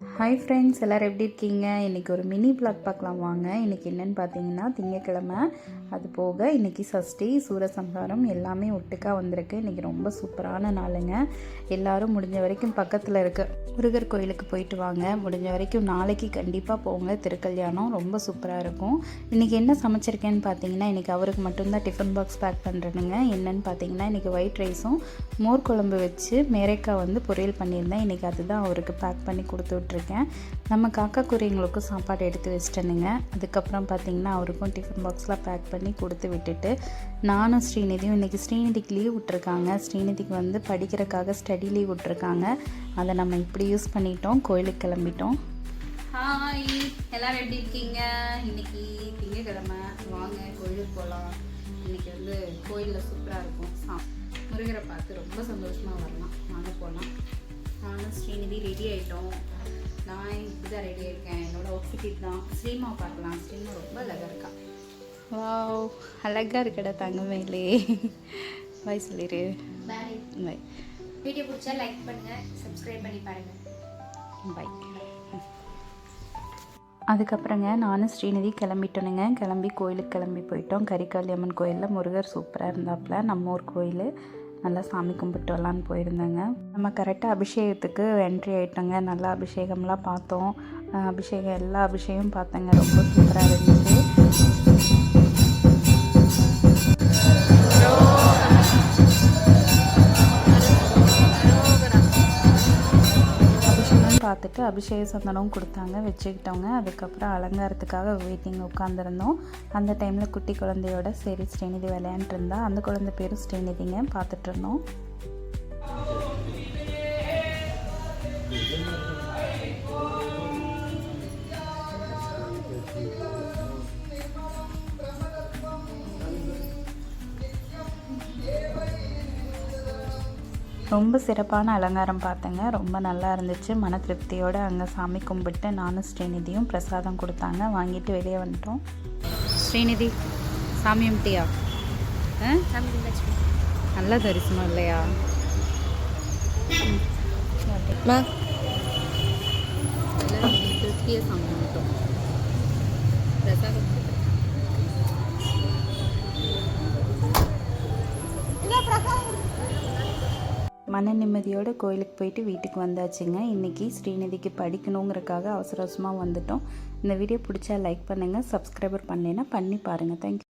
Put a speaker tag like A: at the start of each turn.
A: Hi friends எல்லோரும் எப்படி இருக்கீங்க? இன்றைக்கி ஒரு மினி பிளாக் பார்க்கலாம் வாங்க. இன்றைக்கி என்னென்னு பார்த்தீங்கன்னா திங்கக்கிழமை. அது போக இன்றைக்கி சஷ்டி சூரசம்ஹாரம் எல்லாமே ஒட்டுக்கா வந்திருக்கு. இன்றைக்கி ரொம்ப சூப்பரான நாளுங்க. எல்லாரும் முடிஞ்ச வரைக்கும் பக்கத்தில் இருக்க முருகர் கோயிலுக்கு போயிட்டு வாங்க. முடிஞ்ச வரைக்கும் நாளைக்கு கண்டிப்பாக போங்க. திருக்கல்யாணம் ரொம்ப சூப்பராக இருக்கும். இன்றைக்கி என்ன சமைச்சிருக்கேன்னு பார்த்தீங்கன்னா இன்றைக்கி அவருக்கு மட்டும்தான் டிஃபன் பாக்ஸ் பேக் பண்ணுறேனுங்க என்னென்னு பார்த்தீங்கன்னா இன்றைக்கி ஒயிட் ரைஸும் மோர் குழம்பு வச்சு மேரைக்காய் வந்து பொரியல் பண்ணியிருந்தேன். இன்றைக்கி அதுதான் அவருக்கு பேக் பண்ணி கொடுத்து விட்ருக்கேன் நம்ம காக்கா குருவிங்களுக்கும் சாப்பாடு எடுத்து வச்சிட்டேனுங்க அதுக்கப்புறம் பார்த்திங்கன்னா அவருக்கும் டிஃபன் பாக்ஸில் பேக் பண்ணி கொடுத்து விட்டுட்டு நானும் ஸ்ரீநிதியும் இன்றைக்கி ஸ்ரீநிதிக்கு லீவ் விட்ருக்காங்க ஸ்ரீநிதிக்கு வந்து படிக்கிறக்காக ஸ்டடி லீவ் விட்ருக்காங்க அதை நம்ம இப்படி யூஸ் பண்ணிட்டோம். கோயிலுக்கு கிளம்பிட்டோம். ஹாய் எல்லாரும் எப்படி இருக்கீங்க? இன்னைக்கு திங்கக்கிழமை. வாங்க கோயிலுக்கு போகலாம் இன்னைக்கு வந்து கோயிலில் சூப்பராக இருக்கும். சா முருகரை பார்த்து ரொம்ப சந்தோஷமாக வரலாம். வாங்க போகலாம் நானும் ஸ்ரீநிதி ரெடி ஆகிட்டோம் நான் இப்படி தான் ரெடி ஆயிருக்கேன் என்னோட அவுட்ஃபிட் தான் ஸ்ரீமா பார்க்கலாம். ஸ்ரீமா ரொம்ப அழகாக இருக்கா? வாவ் அழகாக இருக்கடா தங்கமேலே பாய் சொல்லிடு
B: பாய் வீடியோ பிடிச்சா லைக் பண்ணுங்க சப்ஸ்கிரைப் பண்ணி பாருங்க.
A: பாய் அதுக்கப்புறங்க நானும் ஸ்ரீநிதி கிளம்பிட்டோனுங்க. கிளம்பி கோயிலுக்கு கிளம்பி போயிட்டோம். கரிகாளியம்மன் கோயிலில் முருகர் சூப்பராக இருந்தாப்புல நம்ம ஊர் கோயில். நல்லா சாமி கும்பிட்டு வரலான்னு போயிருந்தேங்க. நம்ம கரெக்டாக அபிஷேகத்துக்கு என்ட்ரி ஆகிட்டோங்க நல்லா அபிஷேகம்லாம் பார்த்தோம். அபிஷேகம் எல்லா அபிஷேகமும் பார்த்தேங்க. ரொம்ப சூப்பராக இருந்துச்சு. பார்த்துட்டு அபிஷேக சந்தனம் கொடுத்தாங்க வச்சுக்கிட்டோங்க அதுக்கப்புறம் அலங்காரத்துக்காக வெயிட்டிங் உட்காந்துருந்தோம் அந்த டைமில் குட்டி குழந்தையோட சரி ஸ்ரீநிதி விளையாண்டுருந்தா. அந்த குழந்தை பேரும் ஸ்ரீநிதிங்க பார்த்துட்ருந்தோம். ரொம்ப சிறப்பான அலங்காரம் பார்த்தேங்க. ரொம்ப நல்லா இருந்துச்சு. மன திருப்தியோடு அங்கே சாமி கும்பிட்டு நானும் ஸ்ரீநிதியும் பிரசாதம் கொடுத்தாங்க. வாங்கிட்டு வெளியே வந்துட்டோம். ஸ்ரீநிதி சாமி
B: லட்சுமி
A: நல்ல தரிசனம் இல்லையா?
B: மா.
A: திருப்தியாக சாமி பிரசாதம் மன நிம்மதியோட கோயிலுக்கு போயிட்டு வீட்டுக்கு வந்தாச்சுங்க. இன்றைக்கி ஸ்ரீநிதிக்கு படிக்கணுங்கிறக்காக அவசர அவசரமாக வந்துட்டோம். இந்த வீடியோ பிடிச்சா லைக் பண்ணுங்கள் சப்ஸ்கிரைபர் பண்ணலைன்னா பண்ணி பாருங்கள் தேங்க்யூ